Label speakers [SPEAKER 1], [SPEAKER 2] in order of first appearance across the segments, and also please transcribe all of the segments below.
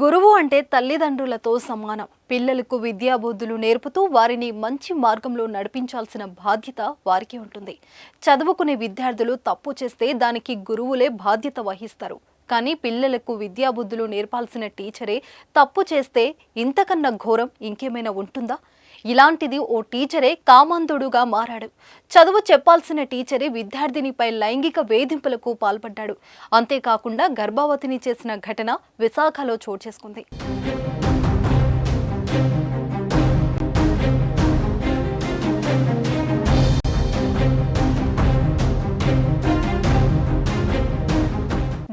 [SPEAKER 1] గురువు అంటే తల్లిదండ్రులతో సమానం. పిల్లలకు విద్యాబుద్ధులు నేర్పుతూ వారిని మంచి మార్గంలో నడిపించాల్సిన బాధ్యత వారికి ఉంటుంది. చదువుకునే విద్యార్థులు తప్పు చేస్తే దానికి గురువులే బాధ్యత వహిస్తారు. కానీ పిల్లలకు విద్యాబుద్ధులు నేర్పాల్సిన టీచరే తప్పు చేస్తే ఇంతకన్నా ఘోరం ఇంకేమైనా ఉంటుందా? ఇలాంటిది ఓ టీచరే కామాంధుడుగా మారాడు. చదువు చెప్పాల్సిన టీచరే విద్యార్థినిపై లైంగిక వేధింపులకు పాల్పడ్డాడు. అంతేకాకుండా గర్భవతిని చేసిన ఘటన విశాఖలో చోటు చేసుకుంది.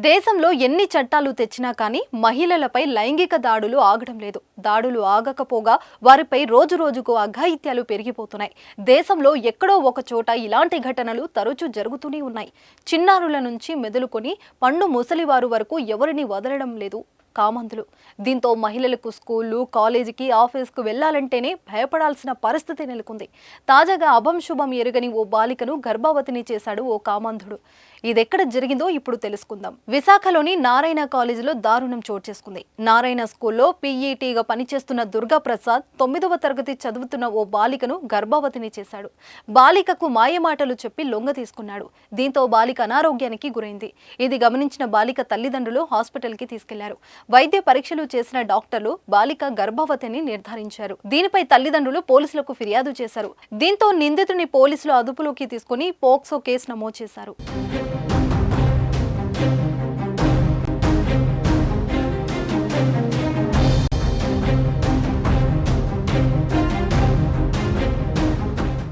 [SPEAKER 1] దేశంలో ఎన్ని చట్టాలు తెచ్చినా కానీ మహిళలపై లైంగిక దాడులు ఆగడం లేదు. దాడులు ఆగకపోగా వారిపై రోజు రోజుకు అఘాయిత్యాలు పెరిగిపోతున్నాయి. దేశంలో ఎక్కడో ఒక చోట ఇలాంటి ఘటనలు తరచూ జరుగుతూనే ఉన్నాయి. చిన్నారుల నుంచి మెదులుకొని పండు ముసలివారు వరకు ఎవరిని వదలడం లేదు. కామందులు దీంతో మహిళలకు స్కూళ్ళు కాలేజీకి ఆఫీస్కు వెళ్ళాలంటేనే భయపడాల్సిన పరిస్థితి నెలకొంది. తాజాగా అభం శుభం ఎరుగని ఓ బాలికను గర్భవతిని చేశాడు ఓ కామంధుడు. ఇదెక్కడ జరిగిందో ఇప్పుడు తెలుసుకుందాం. విశాఖలోని నారాయణ కాలేజీలో దారుణం చోటు చేసుకుంది. నారాయణ స్కూల్లో పీఈటీగా పనిచేస్తున్న దుర్గా ప్రసాద్ తొమ్మిదవ తరగతి చదువుతున్న ఓ బాలికను గర్భవతిని చేశాడు. బాలికకు మాయమాటలు చెప్పి లొంగ తీసుకున్నాడు. దీంతో బాలిక అనారోగ్యానికి గురైంది. ఇది గమనించిన బాలిక తల్లిదండ్రులు హాస్పిటల్కి తీసుకెళ్ళారు. వైద్య పరీక్షలు చేసిన డాక్టర్లు బాలిక గర్భవతిని నిర్ధారించారు. దీనిపై తల్లిదండ్రులు పోలీసులకు ఫిర్యాదు చేశారు. దీంతో నిందితుని పోలీసులు అదుపులోకి తీసుకుని పోక్సో కేసు నమోదు చేశారు.